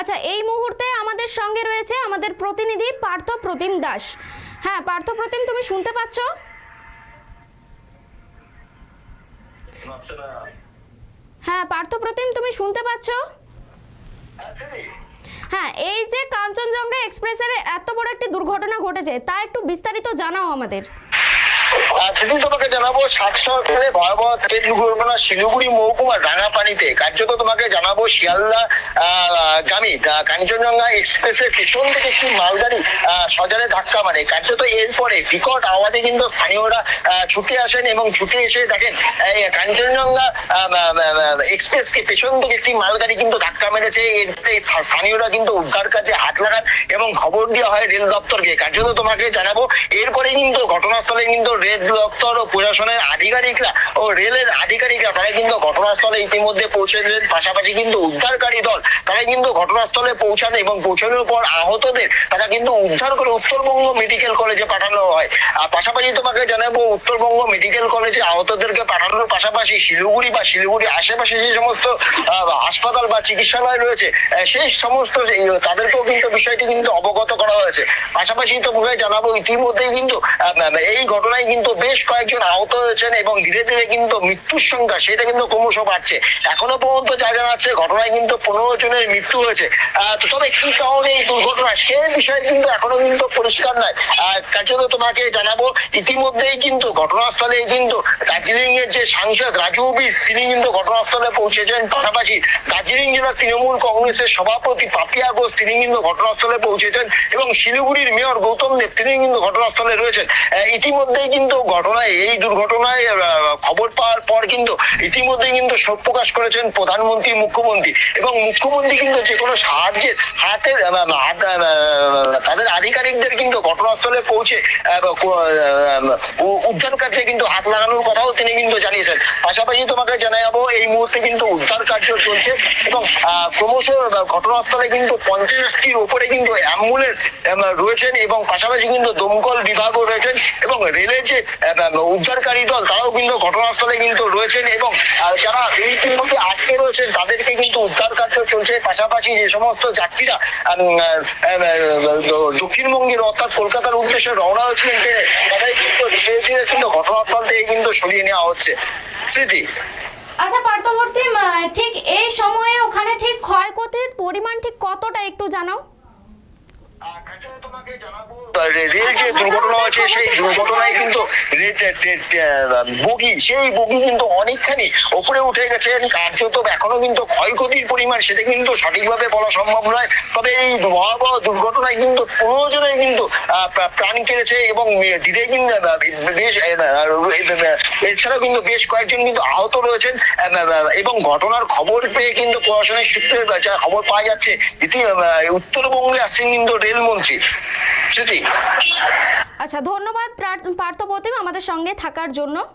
আচ্ছা এই মুহূর্তে আমাদের সঙ্গে রয়েছে আমাদের প্রতিনিধি পার্থ প্রতিম দাস। হ্যাঁ পার্থ প্রতিম, তুমি শুনতে পাচ্ছ? হ্যাঁ পার্থ প্রতিম, তুমি শুনতে পাচ্ছ? হ্যাঁ এই যে কাঞ্চনজঙ্ঘা এক্সপ্রেসের এত বড় একটি দুর্ঘটনা ঘটেছে, তা একটু বিস্তারিত জানাও আমাদের। সেদিন তোমাকে জানাব ভয়াবহ দুর্ঘটনা শিলিগুড়ি কার্যত তোমাকে জানাব শিয়ালদা গামী কাঞ্চনজঙ্ঘা এক্সপ্রেসের পেছন থেকে একটি মালগাড়ি আহ, ধাক্কা মারে। কার্যত এরপরে বিকট আওয়াজে কিন্তু স্থানীয়রা ছুটে আসেন এবং ছুটে এসে দেখেন কাঞ্চনজঙ্ঘা এক্সপ্রেসকে পেছন থেকে একটি মালগাড়ি কিন্তু ধাক্কা মেরেছে। এরপরে স্থানীয়রা কিন্তু উদ্ধার কাজে হাত লাগান এবং খবর দেওয়া হয় রেল দপ্তরকে। কার্যত তোমাকে জানাব এরপরে কিন্তু ঘটনাস্থলে কিন্তু রেল দপ্তর ও প্রশাসনের আধিকারিকরা ও রেলের আধিকারিকরা তারা কিন্তু ঘটনাস্থলে ইতিমধ্যে পৌঁছেছেন পাশাপাশি কিন্তু উদ্ধারকারী দল তারা কিন্তু ঘটনাস্থলে পৌঁছান এবং পৌঁছানোর পর আহতদের তারা কিন্তু উদ্ধার করে উত্তরবঙ্গ মেডিকেল কলেজে পাঠানো হয়। আর পাশাপাশি তোমাকে জানাব, উত্তরবঙ্গ মেডিকেল কলেজে আহতদেরকে পাঠানোর পাশাপাশি শিলিগুড়ি বা শিলিগুড়ি আশেপাশে যে সমস্ত হাসপাতাল বা চিকিৎসালয় রয়েছে সেই সমস্ত তাদেরকেও কিন্তু বিষয়টি কিন্তু অবগত করা হয়েছে। পাশাপাশি তোমাকে জানাব, ইতিমধ্যেই কিন্তু এই ঘটনায় কিন্তু বেশ কয়েকজন আহত হয়েছেন এবং ধীরে ধীরে কিন্তু মৃত্যুর সংখ্যা সেটা কিন্তু ক্রমশ বাড়ছে। এখনও পর্যন্ত যা জানা যাচ্ছে ঘটনায় কিন্তু পনেরো জনের মৃত্যু হয়েছে। তবে কি কারণে এই দুর্ঘটনা? সে বিষয়ে কিন্তু এখনও কিন্তু পরিষ্কার নয়। কার্যত তোমাকে জানাব, ইতিমধ্যেই কিন্তু ঘটনাস্থলে কিন্তু দার্জিলিং এর যে সাংসদ রাজু বিস তিনি কিন্তু ঘটনাস্থলে পৌঁছেছেন। পাশাপাশি দার্জিলিং জেলা তৃণমূল কংগ্রেসের সভাপতি পাপিয়া ঘোষ, তিনি কিন্তু ঘটনাস্থলে পৌঁছেছেন। এবং শিলিগুড়ির মেয়র গৌতম দেব, তিনি কিন্তু ঘটনাস্থলে রয়েছেন। ইতিমধ্যেই কিন্তু ঘটনায় এই দুর্ঘটনায় খবর পাওয়ার পর কিন্তু ইতিমধ্যেই কিন্তু শোক প্রকাশ করেছেন প্রধানমন্ত্রী মুখ্যমন্ত্রী। এবং মুখ্যমন্ত্রী কিন্তু যে কোনো সাহায্যের হাত, তাদের আধিকারিকদের কিন্তু ঘটনাস্থলে পৌঁছে উদ্ধার কার্যে কিন্তু হাত লাগানোর কথাও তিনি কিন্তু জানিয়েছেন। পাশাপাশি তোমাকে জানাব এই মুহূর্তে কিন্তু উদ্ধার কার্য চলছে এবং ক্রমশ ঘটনাস্থলে কিন্তু পঞ্চাশটির উপরে কিন্তু অ্যাম্বুলেন্স রয়েছেন এবং পাশাপাশি কিন্তু দমকল বিভাগও রয়েছেন এবং রেলের যে উদ্ধারকারী দল তারাও কিন্তু ঘটনাস্থলে কিন্তু রয়েছেন এবং যারা এই মধ্যে আটকে রয়েছেন তাদেরকে কিন্তু উদ্ধার কার্য চলছে। পাশাপাশি যে সমস্ত যাত্রীরা দক্ষিণবঙ্গের অর্থাৎ কলকাতার উদ্দেশ্যে রওনা হয়েছিলেন তাদের কিন্তু ধীরে ধীরে কিন্তু ঘটনাস্থল থেকে কিন্তু সরিয়ে নেওয়া হচ্ছে। স্মৃতি? আচ্ছা পার্থ প্রতিম আহ, ঠিক এই সময়ে ওখানে ঠিক ক্ষয়ক্ষতির পরিমাণ ঠিক কতটা একটু জানাও? রেল যে দুর্ঘটনা হয়েছে সেই দুর্ঘটনায় কিন্তু বগি সেই বগি কিন্তু অনেকখানি উপরে উঠে গেছেন কার্যত এখনও কিন্তু ক্ষয়ক্ষতির পরিমাণ সেটা কিন্তু সঠিকভাবে বলা সম্ভব নয়। তবে এই ভয়াবহ দুর্ঘটনায় কিন্তু পনেরো জনের কিন্তু প্রাণ কেড়েছে এবং ধীরে কিন্তু বেশ এছাড়াও কিন্তু বেশ কয়েকজন কিন্তু আহত রয়েছেন। এবং ঘটনার খবর পেয়ে কিন্তু প্রশাসনের সূত্রে যা খবর পাওয়া যাচ্ছে ইতি উত্তরবঙ্গে আসছেন কিন্তু রেলমন্ত্রী। স্মৃতি। আচ্ছা ধন্যবাদ প্রা- পার্থ আমাদের সঙ্গে থাকার জন্য।